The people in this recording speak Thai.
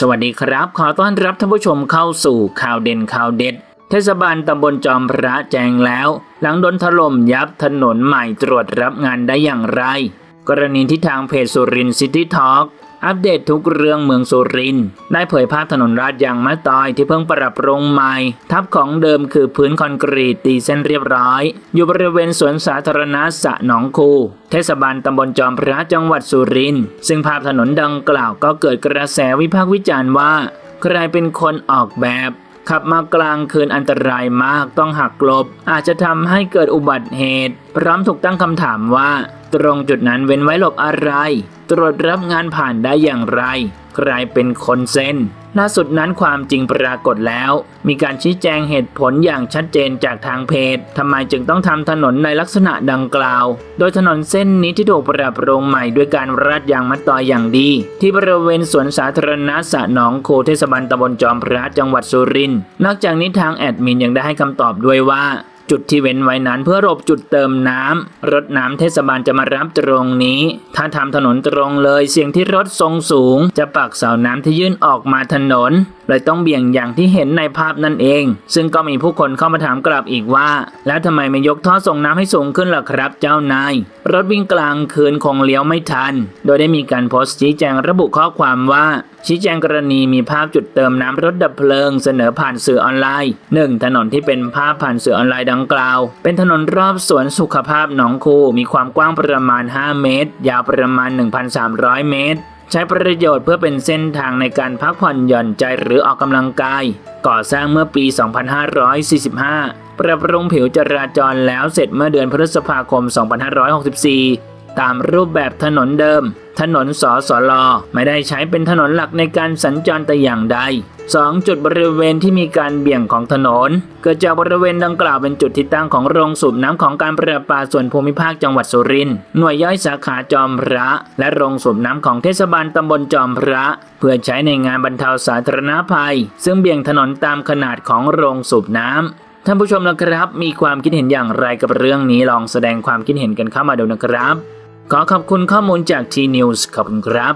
สวัสดีครับ ขอต้อนรับท่านผู้ชมเข้าสู่ข่าวเด่นข่าวเด็ด เทศบาลตำบลจอมพระแจงแล้ว หลังโดนถล่มยับถนนใหม่ตรวจรับงานได้อย่างไร กรณีที่ทางเพจสุรินซิตี้ทอล์ก อัปเดตทุกเรื่องเมืองสุรินทร์ได้เผยภาพถนนราดยางมะตอยที่เพิ่งปรับปรุงใหม่ ทับของเดิมคือพื้นคอนกรีตตีเส้นเรียบร้อย อยู่บริเวณสวนสาธารณะสะหนองคู เทศบาลตำบลจอมพระจังหวัดสุรินทร์ซึ่งภาพถนนดังกล่าวก็เกิดกระแสวิพากษ์วิจารณ์ว่า ใครเป็นคนออกแบบขับมากลางคืนอันตรายมากต้องหักหลบ อาจจะทำให้เกิดอุบัติเหตุ พร้อมถูกตั้งคำถามว่า ตรงจุดนั้นเว้นไว้หลบอะไร ตรวจรับงานผ่านได้อย่างไร ใครเป็นคนเซ็นล่าสุดนั้นความจริงปรากฏแล้ว มีการชี้แจงเหตุผลอย่างชัดเจนจากทางเพจทำไมจึงต้องทำถนนในลักษณะดังกล่าว โดยถนนเส้นนี้ที่ถูกปรับปรุงใหม่ด้วยการราดยางมัดตอยอย่างดี ที่บริเวณสวนสาธารณะสะหนองโคเทศบาลตำบลจอมพระจังหวัดสุรินทร์นอกจากนี้ทางแอดมินยังได้ให้คำตอบด้วยว่า จุดที่เว้นไว้นั้นเพื่อหลบจุดเติมน้ำรถน้ำเทศบาลจะมารับตรงนี้ ถ้าทำถนนตรงเลยเสี่ยงที่รถทรงสูง จะปักเสาน้ำที่ยื่นออกมาถนนเลยต้องเบี่ยงอย่างที่เห็นในภาพนั่นเอง ซึ่งก็มีผู้คนเข้ามาถามกลับอีกว่า แล้วทำไมไม่ยกท่อส่งน้ำให้สูงขึ้นล่ะครับเจ้านาย รถวิ่งกลางคืนคงเลี้ยวไม่ทัน โดยได้มีการโพสต์ชี้แจงระบุข้อความว่าชี้แจงกรณีมีภาพจุดเติมน้ำรถดับเพลิงเสนอผ่านสื่อออนไลน์ 1. ถนนที่เป็นภาพผ่านสื่อออนไลน์ดังกล่าว เป็นถนนรอบสวนสุขภาพหนองคูมีความกว้างประมาณ 5 เมตร ยาวประมาณ 1,300 เมตร ใช้ประโยชน์เพื่อเป็นเส้นทางในการพักผ่อนหย่อนใจหรือออกกำลังกาย ก่อสร้างเมื่อปี 2545 ปรับปรุงผิวจราจรแล้วเสร็จเมื่อเดือนพฤษภาคม 2564 ตามรูปแบบถนนเดิม ถนนสสลไม่ได้ใช้เป็นถนนหลักในการสัญจรแต่อย่างใด 2. จุดบริเวณที่มีการเบี่ยงของถนน เกิดจากบริเวณดังกล่าวเป็นจุดที่ตั้งของโรงสูบน้ำของการประปาส่วนภูมิภาคจังหวัดสุรินทร์หน่วยย่อยสาขาจอมพระ และโรงสูบน้ำของเทศบาลตำบลจอมพระ เพื่อใช้ในงานบรรเทาสาธารณภัย ซึ่งเบี่ยงถนนตามขนาดของโรงสูบน้ำท่านผู้ชมนะครับ มีความคิดเห็นอย่างไรกับเรื่องนี้ลองแสดงความคิดเห็นกันเข้ามาดูนะครับ ขอขอบคุณข้อมูลจาก T News ขอบคุณครับ